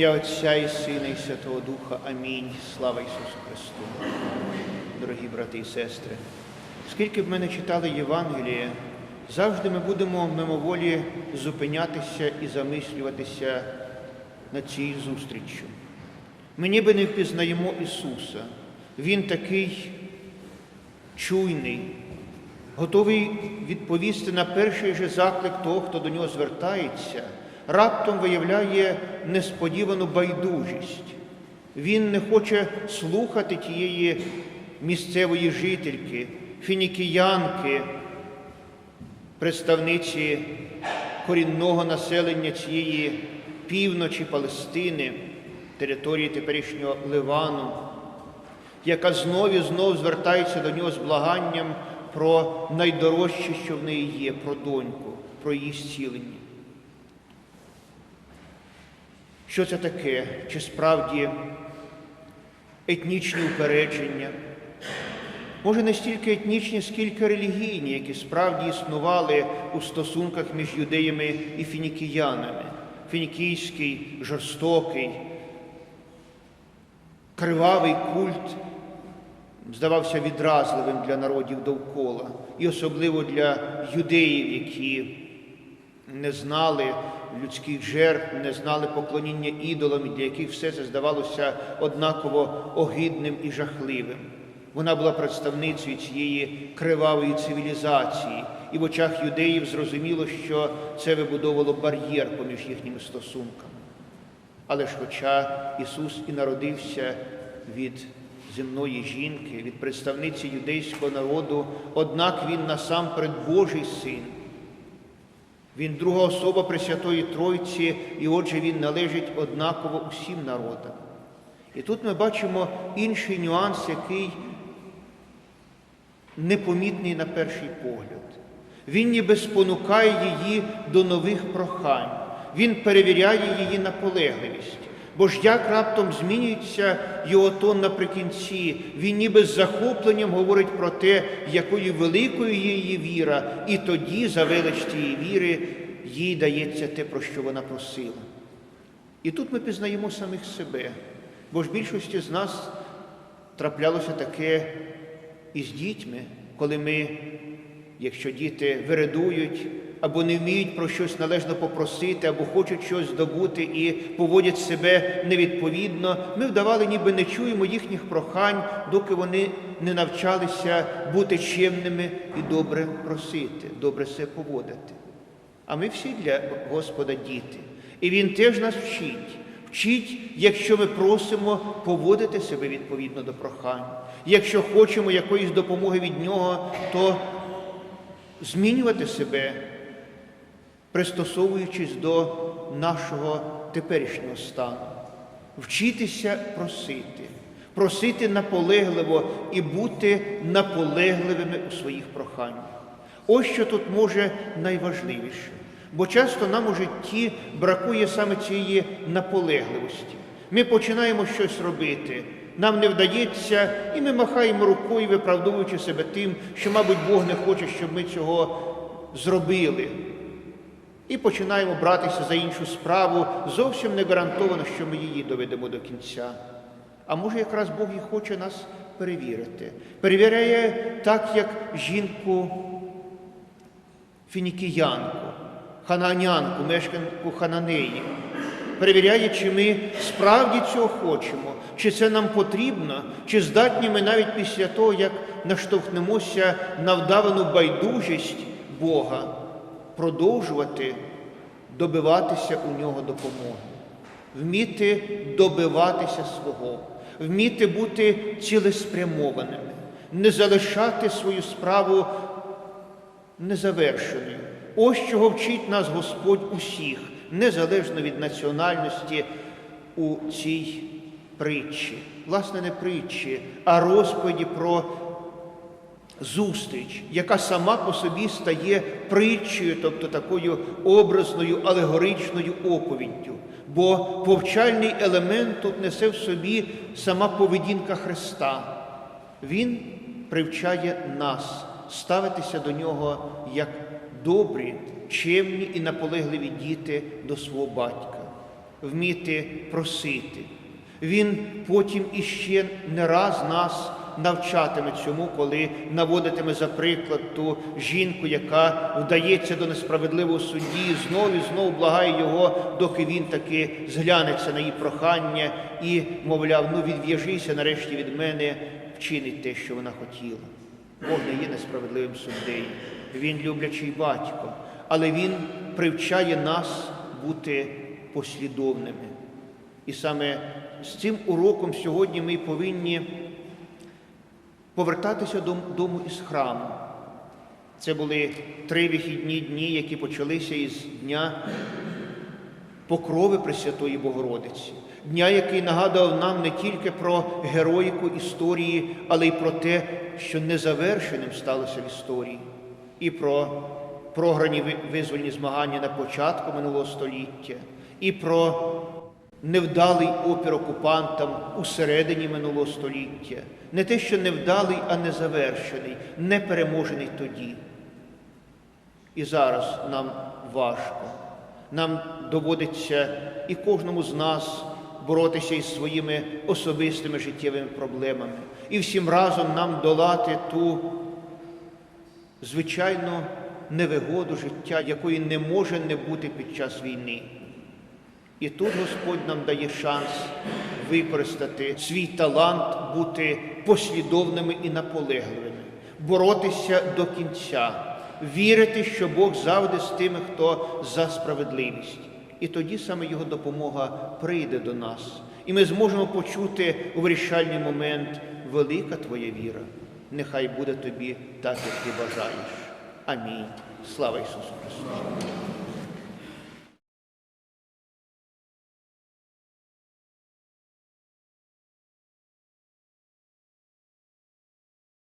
ім'я Отця і Сина, і Святого Духа. Амінь. Слава Ісусу Христу. Дорогі брати і сестри, скільки б ми не читали Євангеліє, завжди ми будемо мимоволі зупинятися і замислюватися над цією зустріччю. Ми ніби не впізнаємо Ісуса. Він такий чуйний, готовий відповісти на перший же заклик того, хто до нього звертається, раптом виявляє несподівану байдужість. Він не хоче слухати тієї місцевої жительки, фінікіянки, представниці корінного населення цієї півночі Палестини, території теперішнього Ливану, яка знов і знов звертається до нього з благанням про найдорожче, що в неї є, про доньку, про її зцілення. Що це таке? Чи справді етнічні упередження? Може, не стільки етнічні, скільки релігійні, які справді існували у стосунках між юдеями і фінікіянами. Фінікійський, жорстокий, кривавий культ здавався відразливим для народів довкола, і особливо для юдеїв, які не знали людських жертв, не знали поклоніння ідолам, для яких все це здавалося однаково огидним і жахливим. Вона була представницею цієї кривавої цивілізації, і в очах юдеїв зрозуміло, що це вибудовувало бар'єр поміж їхніми стосунками. Але ж, хоча Ісус і народився від земної жінки, від представниці юдейського народу, однак Він насамперед Божий син. Він друга особа Пресвятої Тройці, і отже, Він належить однаково усім народам. І тут ми бачимо інший нюанс, який непомітний на перший погляд. Він ніби спонукає її до нових прохань, він перевіряє її наполегливість. Бо ж як раптом змінюється його тон наприкінці, він ніби з захопленням говорить про те, якою великою є її віра, і тоді за велич цієї віри їй дається те, про що вона просила. І тут ми пізнаємо самих себе, бо ж більшості з нас траплялося таке із дітьми, коли ми, якщо діти вирадують, або не вміють про щось належно попросити, або хочуть щось здобути і поводять себе невідповідно, ми вдавали, ніби не чуємо їхніх прохань, доки вони не навчалися бути чемними і добре просити, добре себе поводити. А ми всі для Господа діти. І Він теж нас вчить. Вчить, якщо ми просимо поводити себе відповідно до прохань. Якщо хочемо якоїсь допомоги від Нього, то змінювати себе, пристосовуючись до нашого теперішнього стану, вчитися просити, просити наполегливо і бути наполегливими у своїх проханнях. Ось що тут може найважливіше. Бо часто нам у житті бракує саме цієї наполегливості. Ми починаємо щось робити, нам не вдається, і ми махаємо рукою, виправдовуючи себе тим, що, мабуть, Бог не хоче, щоб ми цього зробили. І починаємо братися за іншу справу, зовсім не гарантовано, що ми її доведемо до кінця. А може, якраз Бог і хоче нас перевірити. Перевіряє так, як жінку фінікіянку, хананянку, мешканку Хананеї. Перевіряє, чи ми справді цього хочемо, чи це нам потрібно, чи здатні ми навіть після того, як наштовхнемося на вдавану байдужість Бога, продовжувати добиватися у нього допомоги, вміти добиватися свого, вміти бути цілеспрямованими, не залишати свою справу незавершеною. Ось чого вчить нас Господь усіх, незалежно від національності у цій притчі. Власне, не притчі, а розповіді про зустріч, яка сама по собі стає притчею, тобто такою образною алегоричною оповіддю. Бо повчальний елемент тут несе в собі сама поведінка Христа. Він привчає нас ставитися до нього як добрі, чемні і наполегливі діти до свого батька. вміти просити. Він потім іще не раз нас навчатиме цьому, коли наводитиме за приклад ту жінку, яка вдається до несправедливого судді, і знов і знов благає його, доки він таки зглянеться на її прохання і, мовляв, ну відв'яжися нарешті від мене, вчинить те, що вона хотіла. Бог не є несправедливим суддею, він люблячий батько, але він привчає нас бути послідовними. І саме з цим уроком сьогодні ми повинні повертатися додому із храму. Це були три вихідні дні, які почалися із дня покрови Пресвятої Богородиці, дня, який нагадував нам не тільки про героїку історії, але й про те, що незавершеним сталося в історії, і про програні визвольні змагання на початку минулого століття, і про невдалий опір окупантам у середині минулого століття. Не те, що невдалий, а незавершений, непереможений тоді. І зараз нам важко. Нам доводиться і кожному з нас боротися із своїми особистими життєвими проблемами. І всім разом нам долати ту звичайну невигоду життя, якої не може не бути під час війни. І тут Господь нам дає шанс використати свій талант, бути послідовними і наполегливими, боротися до кінця, вірити, що Бог завжди з тими, хто за справедливість. І тоді саме Його допомога прийде до нас. І ми зможемо почути у вирішальний момент велика Твоя віра. Нехай буде тобі так, як ти бажаєш. Амінь. Слава Ісусу Христу!